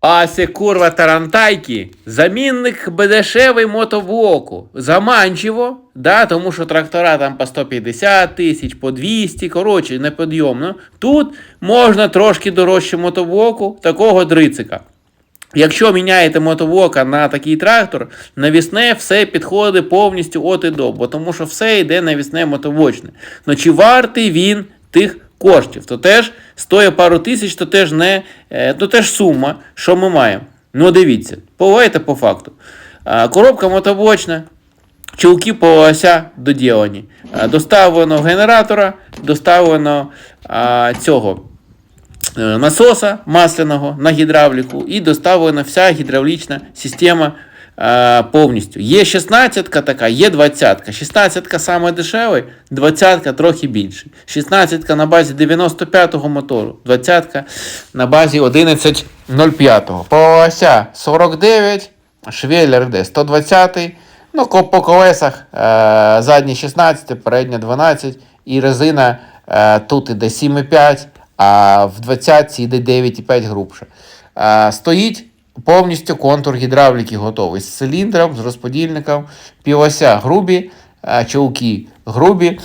А це курва тарантайки, замінник дешевий мотоблоку. Заманчиво, да, тому що трактора там по 150 тисяч, по 200, коротше, неподйомно. Тут можна трошки дорожче мотоблоку, такого дрицика. Якщо міняєте мотоблока на такий трактор, навісне все підходить повністю от і до, бо тому що все йде навісне мотоблочне. Ну чи вартий він тих коштів? То теж стоїть пару тисяч, то теж не е, то теж сума, що ми маємо. Ну дивіться, повайте по факту. Коробка мотоблочна, чулки по ося доділені. Доставлено генератора, доставлено цього е, насоса масляного на гідравліку і доставлена вся гідравлічна система повністю. Є 16 така, є 20. 16 саме дешевий, 20-ка трохи більший. 16-ка на базі 95-го мотору, 20-ка на базі 11.05. По ося 49, швеллер де 120. Ну, по колесах е, задні 16, передня 12 і резина е, тут іде 7,5, а в 20 йде 9,5 грубше. Е, стоїть повністю контур гідравліки готовий з циліндром, з розподільником, півося грубі, е, чулки грубі.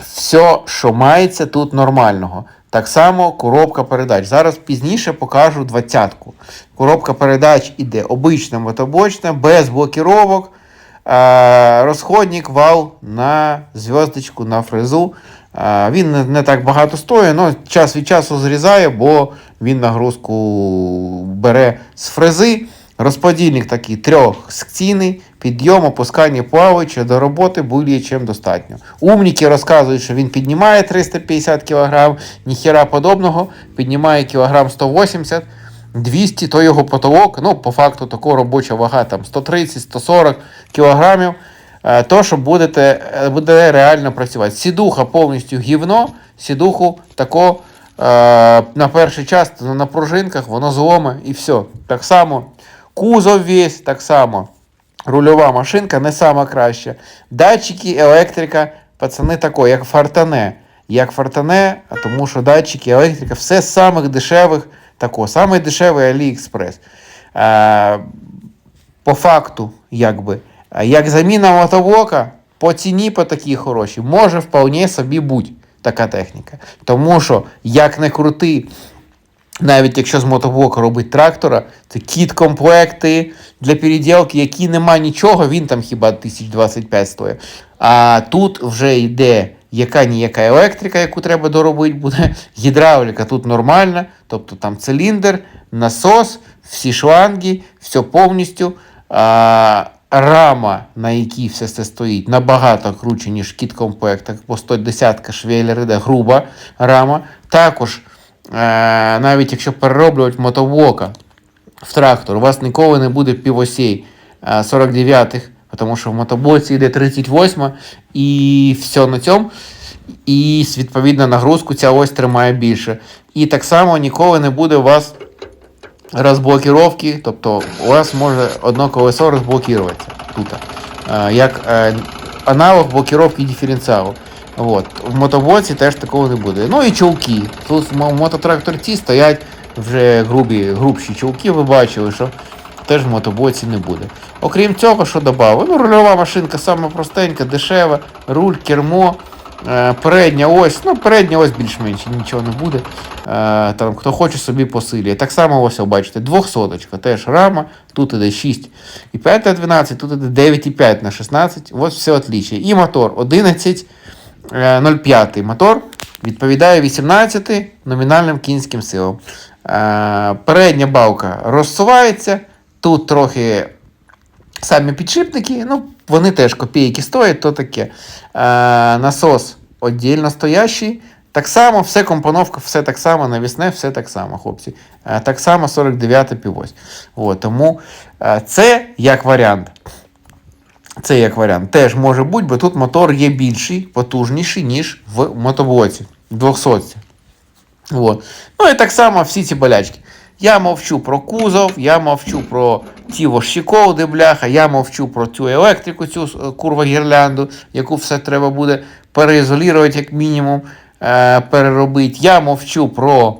Все, що мається тут нормального. Так само коробка передач. Зараз пізніше покажу двадцятку. Коробка передач іде обична мотобочна, без блокіровок. Е, розходник, вал на зв'язочку, на фрезу. Е, він не так багато стоїть, але час від часу зрізає, бо він нагрузку бере з фрези. Розподільник такий трьох трьохсекційний, підйом, опускання плаваючи до роботи більше чим достатньо. Умніки розказують, що він піднімає 350 кг, ніхіра подобного, піднімає кілограм 180 200 то його потолок, ну, по факту такого робоча вага там 130-140 кілограмів. Е, То, що будете, е, буде реально працювати. Сідуха повністю гівно, сідуху тако на перший час на пружинках воно зломе і все. Так само кузов весь, так само. Рульова машинка не сама краща. Датчики, електрика, пацани тако, як фартане. Як фартане, а тому що датчики, електрика, все з самих дешевих, тако, самий дешевий AliExpress. Е, по факту, якби, е, як заміна мотоблока, по ціні по такій хорошій, може вполне собі бути така техніка. Тому що, як не крути, навіть якщо з мотоблока робить трактора, це кіт-комплекти для переділки, які нема нічого, він там хіба 1025 стоїть. А тут вже йде яка ніяка електрика, яку треба доробити буде. Гідравліка тут нормальна, тобто там циліндр, насос, всі шланги, все повністю. А, рама, на якій все це стоїть, набагато круче, ніж в кіт-комплектах, бо 110 швеллер іде груба рама. Також Е, навіть якщо перероблювати мотоблока в трактор, у вас ніколи не буде півосей е, 49-х, тому що в мотоблоці йде 38 і все на цьому. І відповідно нагрузку ця ось тримає більше. І так само ніколи не буде у вас розблокіровки, тобто у вас може одно колесо розблокуватися тут. Е, Як е, аналог блокіровки диференціалу. От. В мотоблоці теж такого не буде. Ну і чулки. Тут в мо- мототракторці стоять вже грубі, грубші чулки, ви бачили, що теж в мотоблоці не буде. Окрім цього, що додав? Ну, рульова машинка саме простенька, дешева, руль, кермо, передня ось, ну передня ось більш-менш нічого не буде. Е, там, хто хоче собі посилює. Так само ось, бачите, двохсоточка, теж рама, тут іде 6 і 5 на 12, тут іде 9,5 на 16. Ось все отліччя. І мотор 11. Е, 0,5 мотор відповідає 18 номінальним кінським силам. Е, Передня балка розсувається. Тут трохи самі підшипники, ну, вони теж копійки стоять, то таке. Е, Насос віддільно стоящий. Так само, все компоновка, все так само, навісне, все так само, хлопці. Е, Так само 49 півось. От, тому е, це як варіант. Це як варіант. Теж може бути, бо тут мотор є більший, потужніший, ніж в мотоблоці, в 200. От. Ну і так само всі ці болячки. Я мовчу про кузов, я мовчу про ті вощиковди, бляха, я мовчу про цю електрику, цю е, курва гірлянду, яку все треба буде переізолювати, як мінімум, е, переробити. Я мовчу про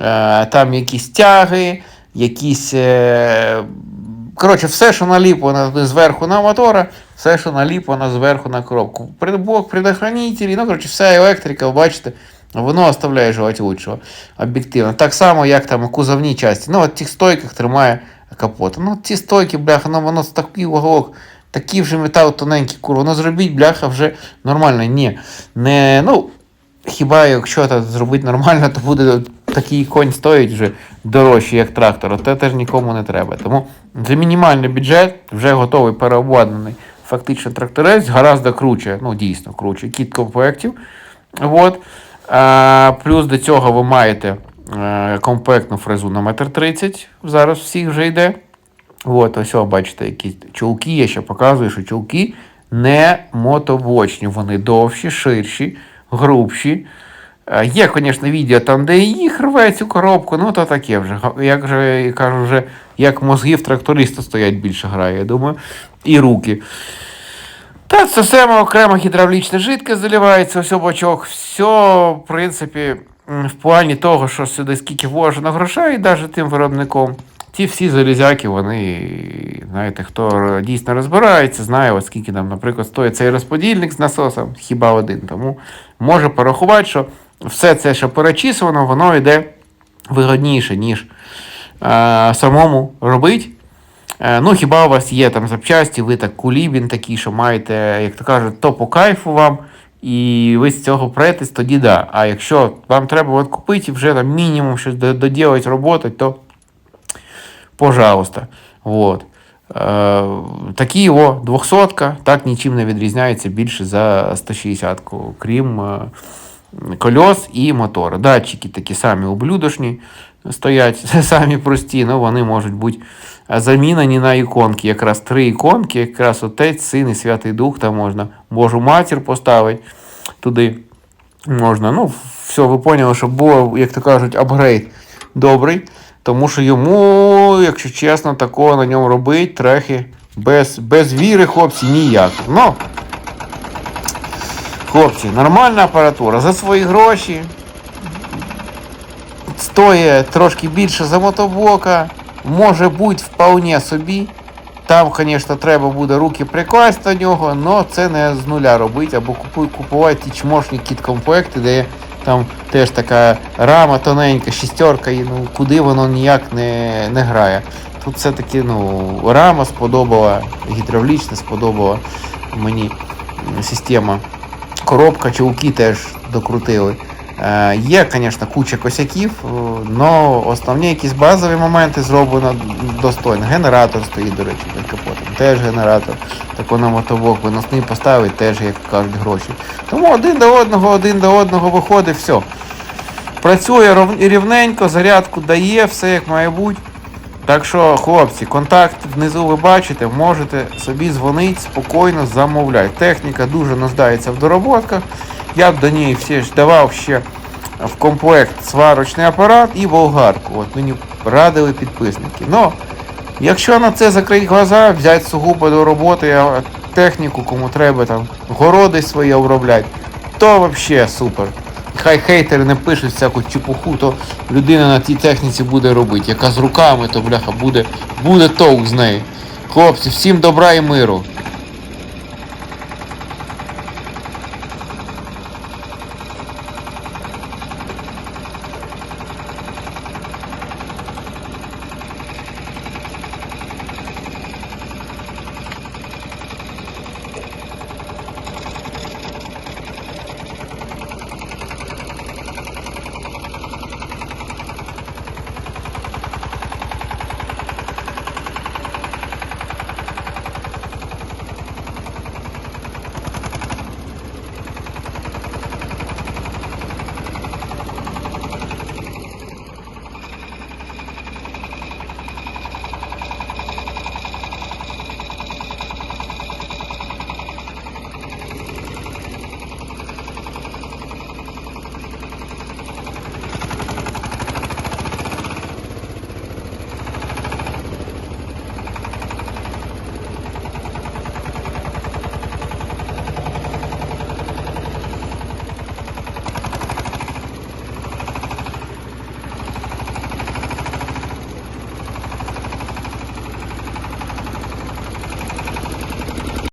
е, там якісь тяги, якісь. Коротше, все, що наліплено зверху на мотора, все, що наліплено зверху на коробку. Прибок, предохранителі, ну, коротше, вся електрика, ви бачите, воно оставляє желати лучшого об'єктивно. Так само, як там кузовні часті. Ну, от тих стойках тримає капот. Ну, ці стойки, бляха, ну воно такий уголок, такий вже метал тоненький, курва. Ну зробіть, бляха, вже нормально. Ні. Не, ну, хіба якщо це зробити нормально, то буде такий конь стоїть вже дорожче, як трактор. Це теж нікому не треба. Тому за мінімальний бюджет вже готовий переобладнаний фактично тракторець, гораздо круче, ну дійсно круче, кіт комплектів. От. А, плюс до цього ви маєте е, комплектну фрезу на 1,30 м. Зараз всіх вже йде. От, ось, бачите, якісь чулки. Я ще показую, що чулки не мотобочні. Вони довші, ширші, грубші. Е, Є, звісно, відео там, де їх рве цю коробку, ну то таке вже. Як же кажу, вже як мозги в тракториста стоять більше грає, я думаю, і руки. Та це саме окрема гідравлічна жидкость заливається, ось бачок. Все, в принципі, в плані того, що сюди скільки вложено грошей, навіть тим виробником. Ті всі залізяки, вони, знаєте, хто дійсно розбирається, знає, от скільки нам, наприклад, стоїть цей розподільник з насосом, хіба один. Тому може порахувати, що все це, що перечислено, воно йде вигодніше, ніж е, самому робити. Е, Ну, хіба у вас є там запчасті, ви так кулібін такий, що маєте, як то кажуть, то по кайфу вам, і ви з цього претесь, тоді да. А якщо вам треба от купити і вже там мінімум щось до- доділати роботи, то пожалуйста. Вот. Е, такі о, 200 так нічим не відрізняється більше за 160-ку, крім е, кольос і мотора. Датчики такі самі ублюдочні стоять, самі прості, але вони можуть бути замінені на іконки. Якраз три іконки, якраз Отець, Син і Святий Дух, там можна Божу матір поставити туди. Можна. Ну, все, ви поняли, що було, як то кажуть, апгрейд добрий. Тому що йому, якщо чесно, такого на ньому робить трохи без, без віри, хлопці, ніяк. Ну, хлопці, нормальна апаратура за свої гроші. Стоїть трошки більше за мотоблока. Може бути вполне собі. Там, звісно, треба буде руки прикласти до нього, але це не з нуля робити, або купувати ті чмошні кіт-комплекти, де там теж така рама тоненька, шістерка, і ну куди воно ніяк не, не грає. Тут все-таки ну, рама сподобала, гідравлічна сподобала мені система. Коробка, чулки теж докрутили. Е, є, звісно, куча косяків, але основні якісь базові моменти зроблено достойно. Генератор стоїть, до речі, під капотом. Теж генератор. Тако на мотоблок виносний поставить, теж, як кажуть, гроші. Тому один до одного, один до одного виходить, все. Працює рівненько, зарядку дає, все як має бути. Так що, хлопці, контакт внизу ви бачите, можете собі дзвонити, спокійно замовляти. Техніка дуже нуждається в дороботках. Я б до неї все ж давав ще в комплект сварочний апарат і болгарку. От мені радили підписники. Но якщо на це закрити глаза, взяти сугубо до роботи, техніку, кому треба там городи свої обробляти, то взагалі супер. Хай хейтери не пишуть всяку чепуху, то людина на тій техніці буде робити. Яка з руками, то бляха буде, буде толк з неї. Хлопці, всім добра і миру.